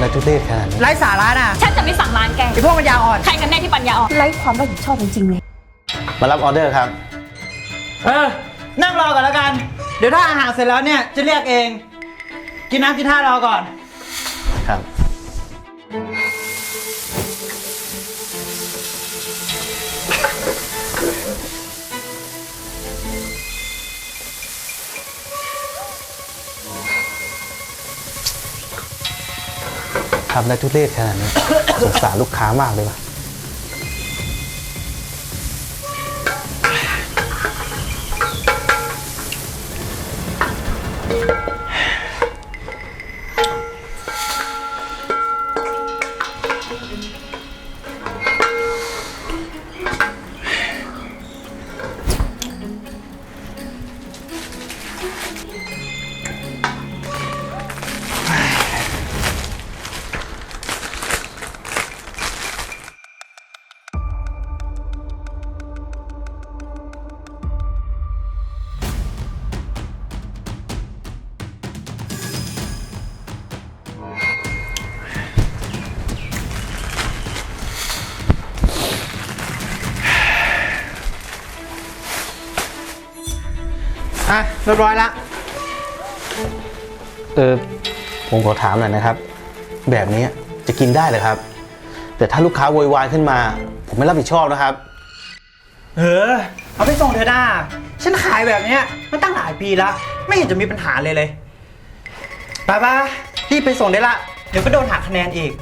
อะไรทุเรศขนาดนี้ไร้สาระน่ะฉันจะไม่สั่งร้านแก ไอพวกปัญญาอ่อน ใครกันแน่ที่ปัญญาอ่อน ไร้ความรับผิดชอบจริงๆเลยมารับออเดอร์ครับ เออ นั่งรอก่อนแล้วกัน เดี๋ยวถ้าอาหารเสร็จแล้วเนี่ยจะเรียกเอง กินน้ำกินท่ารอก่อน ครับ ทำได้ทุเรศขนาดนี้ สงสารลูกค้ามากเลยว่ะ อะเรียบร้อยละเออผมขอถามหน่อยนะครับ แบบนี้จะกินได้เหรอครับ แต่ถ้าลูกค้าโวยวายขึ้นมา ผมไม่รับผิดชอบนะครับ เออเอาไปส่งเธอหน้า ฉันขายแบบเนี้ยมันตั้งหลายปีละ ไม่เห็นจะมีปัญหาเลยเลยไปปะรีบไปส่งได้ละ เดี๋ยวก็โดนหักคะแนนอีก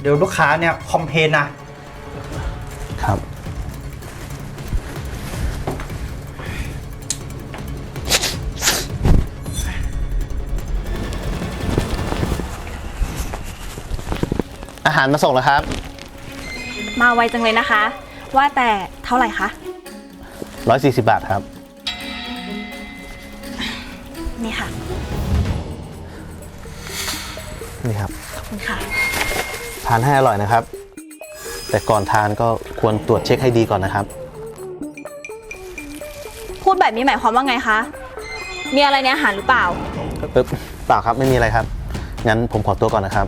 เดี๋ยวลูกค้าเนี่ยคอมเพลนนะ อาหารมาส่งแล้วครับ มาไวจังเลยนะคะ ว่าแต่เท่าไหร่คะ 140 บาทครับ นี่ค่ะ นี่ครับ ขอบคุณค่ะ ทานให้อร่อยนะครับ แต่ก่อนทานก็ควรตรวจเช็คให้ดีก่อนนะครับ พูดแบบนี้หมายความว่าไงคะ มีอะไรในอาหารหรือเปล่า เออเปล่าครับไม่มีอะไรครับ งั้นผมขอตัวก่อนนะครับ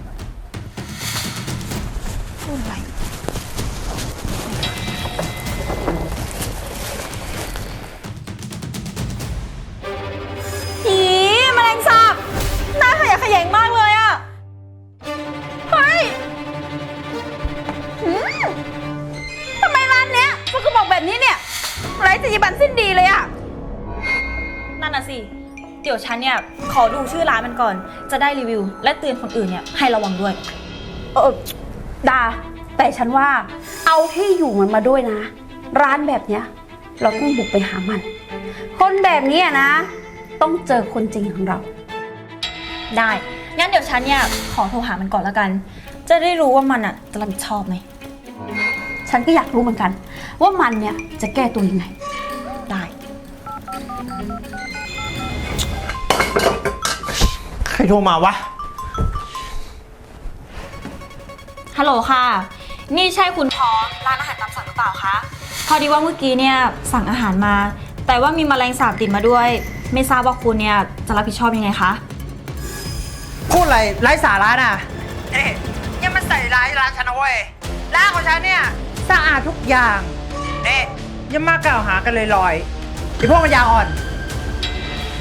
เดี๋ยวฉันเนี่ย ขอดูชื่อร้านมันก่อน จะได้รีวิว และเตือนคนอื่นเนี่ยให้ระวังด้วย เออดา แต่ฉันว่า เอาที่อยู่มันมาด้วยนะ ร้านแบบเนี้ย เราต้องบุกไปหามัน คนแบบนี้อะนะ ต้องเจอคนจริงของเรา ได้ งั้นเดี๋ยวฉันเนี่ยขอโทรหามันก่อนแล้วกัน จะได้รู้ว่ามันอะจะรับผิดชอบไหม ฉันก็อยากรู้เหมือนกัน ว่ามันเนี่ยจะแก้ตัวยังไง ได้ รโทรมาวะ ฮัลโหลค่ะ นี่ใช่คุณพร้อมร้านอาหารตามสั่งหรือเปล่าคะ พอดีว่าเมื่อกี้เนี่ยสั่งอาหารมา แต่ว่ามีแมลงสาบติดมาด้วย ไม่ทราบว่าคุณเนี่ยจะรับผิดชอบยังไงคะ พูดอะไรไร้สาระน่ะเอ๊ะยังมาใส่ร้ายร้านฉันนะเว้ยร้านของฉันเนี่ยสะอาดทุกอย่างเอ๊ะอยังมากล่าวหากันเลยลอยๆไอพวกปัญญาอ่อน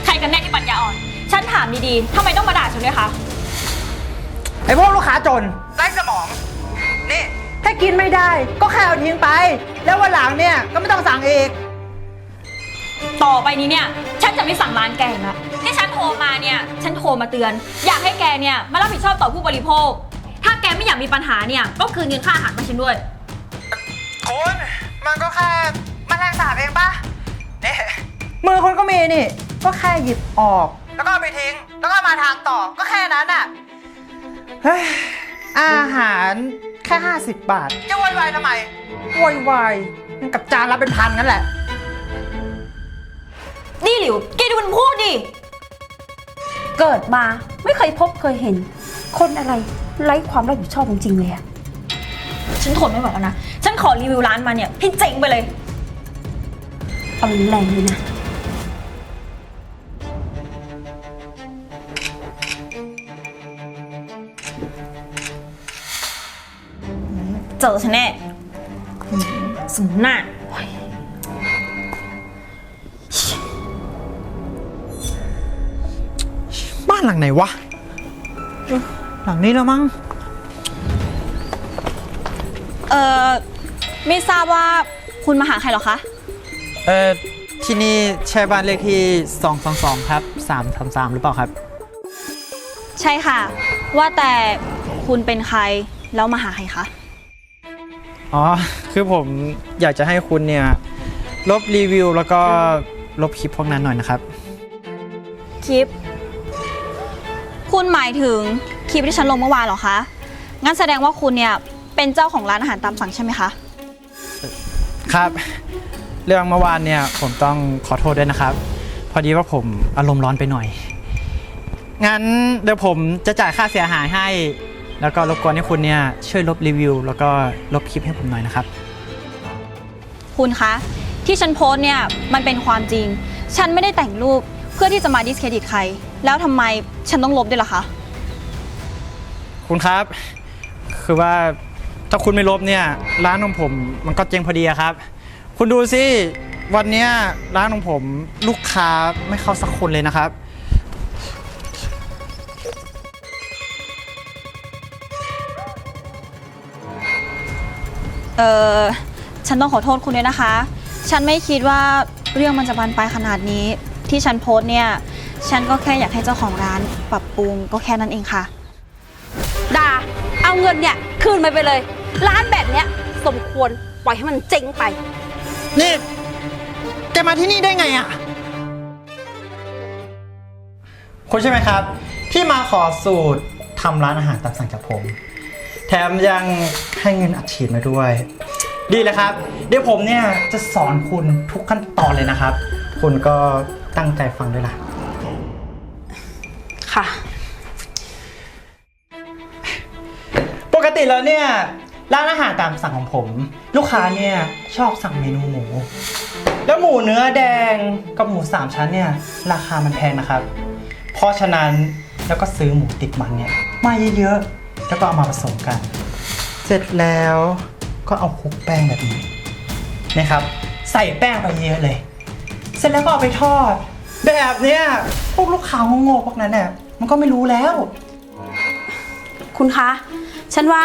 ใครกันแน่ที่ปัญญาอ่อน ฉันถามดีๆทำไมต้องมาด่าฉันด้วยคะ ไอพวกลูกค้าจนไร้สมองนี่ถ้ากินไม่ได้ก็แค่เอาทิ้งไป แล้ววันหลังเนี่ยก็ไม่ต้องสั่งอีกต่อไปนี้เนี่ย ฉันจะไม่สั่งร้านแกอีกแล้วที่ฉันโทรมาเนี่ย ฉันโทรมาเตือน อยากให้แกเนี่ยมารับผิดชอบต่อผู้บริโภค ถ้าแกไม่อยากมีปัญหาเนี่ย ก็คืนเงินค่าอาหารมาฉันด้วย คุณมันก็แค่แมาแรงสาบเองปะนี่มือคุณก็มีนี่ ก็แค่หยิบออก แล้วก็เอาไปทิ้ง แล้วก็มาทานต่อ ก็แค่นั้นอะ เฮ้ยอาหารแค่ 50 บาทจะวอยวายทำไมวอยวายมันกับจานละเป็นพันนั่นแหละ นี่หลิว แกดูมันพูดดิ เกิดมาไม่เคยพบเคยเห็น คนอะไรไร้ความรับผิดชอบจริงๆเลยอะฉันทนไม่ไหวแล้วนะ ฉันขอรีวิวร้านมาเนี่ยให้เจ๋งไปเลย เอาแรงๆเลยนะ เจอฉันแน่อืมสมหน้าบ้านหลังไหนวะเอ้าหลังนี้แล้วมั้ง เอ่อ ไม่ทราบว่าคุณมาหาใครเหรอคะ เออที่นี่ใช่บ้านเลขที่ 222 ครับ 333 หรือเปล่าครับ ใช่ค่ะ ว่าแต่คุณเป็นใครแล้วมาหาใครคะ อ๋อ คือผมอยากจะให้คุณเนี่ย ลบรีวิวแล้วก็ลบคลิปพวกนั้นหน่อยนะครับ คลิป คุณหมายถึงคลิปที่ฉันลงเมื่อวานเหรอคะ งั้นแสดงว่าคุณเนี่ยเป็นเจ้าของร้านอาหารตามสั่งใช่ไหมคะ ครับ เรื่องเมื่อวานเนี่ยผมต้องขอโทษด้วยนะครับ พอดีว่าผมอารมณ์ร้อนไปหน่อย งั้นเดี๋ยวผมจะจ่ายค่าเสียหายให้ แล้วก็รบกวนให้คุณเนี่ยช่วยลบรีวิว แล้วก็ลบคลิปให้ผมหน่อยนะครับ คุณคะ ที่ฉันโพสต์เนี่ยมันเป็นความจริง ฉันไม่ได้แต่งรูปเพื่อที่จะมาดิสเครดิตใคร แล้วทำไมฉันต้องลบด้วยล่ะคะ คุณครับ คือว่าถ้าคุณไม่ลบเนี่ยร้านของผมมันก็เจ๊งพอดีอะครับ คุณดูสิวันเนี้ยร้านของผมลูกค้าไม่เข้าสักคนเลยนะครับ เออฉันต้องขอโทษคุณด้วยนะคะ ฉันไม่คิดว่าเรื่องมันจะบานปลายขนาดนี้ ที่ฉันโพสต์เนี่ย ฉันก็แค่อยากให้เจ้าของร้านปรับปรุงก็แค่นั้นเองค่ะ ดา เอาเงินเนี่ย คืนมาไปเลย ร้านแบบเนี้ยสมควรปล่อยให้มันเจ๊งไป นี่แกมาที่นี่ได้ไงอะคุณใช่ไหมครับ ที่มาขอสูตรทำร้านอาหารตามสั่งจากผม แถมยังให้เงินอัดฉีดมาด้วย ดีเลยครับ เดี๋ยวผมเนี่ยจะสอนคุณทุกขั้นตอนเลยนะครับ คุณก็ตั้งใจฟังด้วยล่ะ ค่ะ ปกติแล้วเนี่ยร้านอาหารตามสั่งของผม ลูกค้าเนี่ยชอบสั่งเมนูหมู แล้วหมูเนื้อแดงกับหมูสามชั้นเนี่ยราคามันแพงนะครับ เพราะฉะนั้นแล้วก็ซื้อหมูติดมันเนี่ยมาเยอะๆ แล้วก็เอามาผสมกัน เสร็จแล้วก็เอาคลุกแป้งแบบนี้นะครับ ใส่แป้งไปเยอะเลย เสร็จแล้วก็เอาไปทอด แบบเนี้ยพวกลูกค้าโง่ๆพวกนั้นเนี่ยมันก็ไม่รู้แล้ว คุณคะ ฉันว่า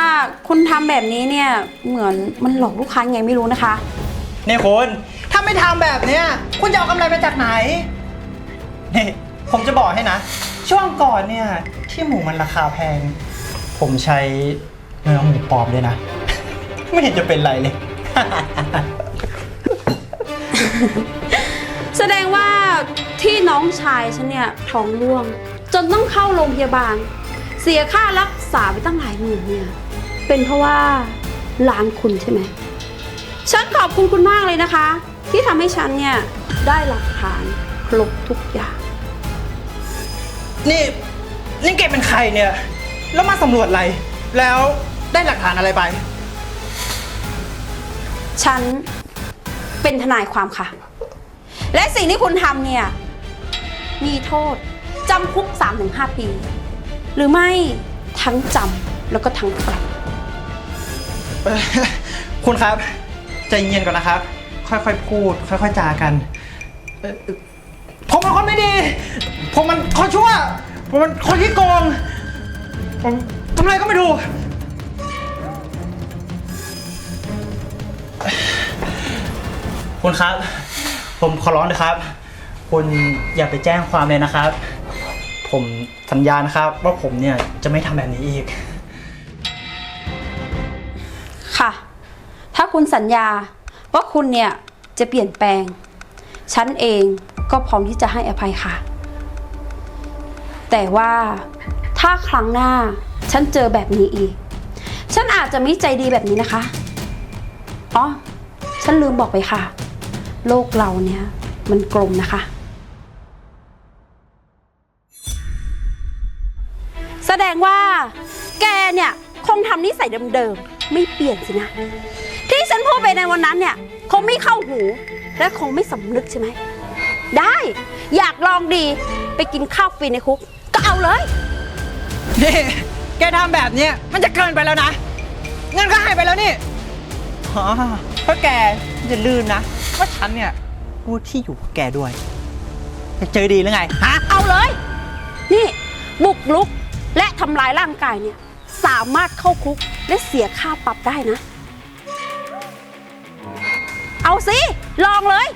คุณทำแบบนี้เนี่ยเหมือนมันหลอกลูกค้ายังไงไม่รู้นะคะนี่คุณถ้าไม่ทำแบบเนี้ยคุณจะเอากำไรมาจากไหน นี่ผมจะบอกให้นะ ช่วงก่อนเนี่ยที่หมูมันราคาแพง ผมใช้เนื้อหมูปลอมเลยนะ ไม่เห็นจะเป็นไรเลย แสดงว่าที่น้องชายฉันเนี่ยท้องร่วง จนต้องเข้าโรงพยาบาล เสียค่ารักษาไปตั้งหลายหมื่นเนี่ย เป็นเพราะว่าร้านคุณใช่ไหม ฉันขอบคุณคุณมากเลยนะคะ ที่ทำให้ฉันเนี่ย ได้หลักฐานครบทุกอย่าง นี่นี่เกเป็นใครเนี่ย แล้วมาสำรวจอะไร แล้วได้หลักฐานอะไรไป ฉันเป็นทนายความค่ะ และสิ่งที่คุณทำเนี่ย มีโทษจำคุก 3-5 ปี หรือไม่ทั้งจำแล้วก็ทั้งปรับ เอ่อคุณครับ ใจเย็นก่อนนะครับ ค่อยๆพูด ค่อยๆจากันเอ่อผมเป็นคนไม่ดี ผมมันคนชั่ว ผมมันคนที่โกงผม ทำอะไรก็ไม่ถูก คุณครับ ผมขอร้องนะครับ คุณอย่าไปแจ้งความเลยนะครับ ผมสัญญานะครับว่าผมเนี่ยจะไม่ทำแบบนี้อีก ค่ะ ถ้าคุณสัญญาว่าคุณเนี่ยจะเปลี่ยนแปลง ฉันเองก็พร้อมที่จะให้อภัยค่ะ แต่ว่า ถ้าครั้งหน้า ฉันเจอแบบนี้อีก ฉันอาจจะไม่ใจดีแบบนี้นะคะ อ๋อ ฉันลืมบอกไปค่ะ โลกเราเนี่ย มันกลมนะคะ แสดงว่า แกเนี่ย คงทำนิสัยเดิมๆ ไม่เปลี่ยนสินะ ที่ฉันพูดไปในวันนั้นเนี่ย คงไม่เข้าหู และคงไม่สำนึกใช่ไหม ได้ อยากลองดี ไปกินข้าวฟรีในคุก ก็เอาเลย นี่แกทำแบบเนี้ยมันจะเกินไปแล้วนะเงินก็หายไปแล้วนี่อ๋อเพราะแกอย่าลืมนะว่าฉันเนี่ยรู้ที่อยู่ของแกด้วยจะเจอดีหรือไงฮะเอาเลย นี่ บุกลุกและทำร้ายร่างกายเนี่ย สามารถเข้าคุกและเสียค่าปรับได้นะ เอาสิ ลองเลย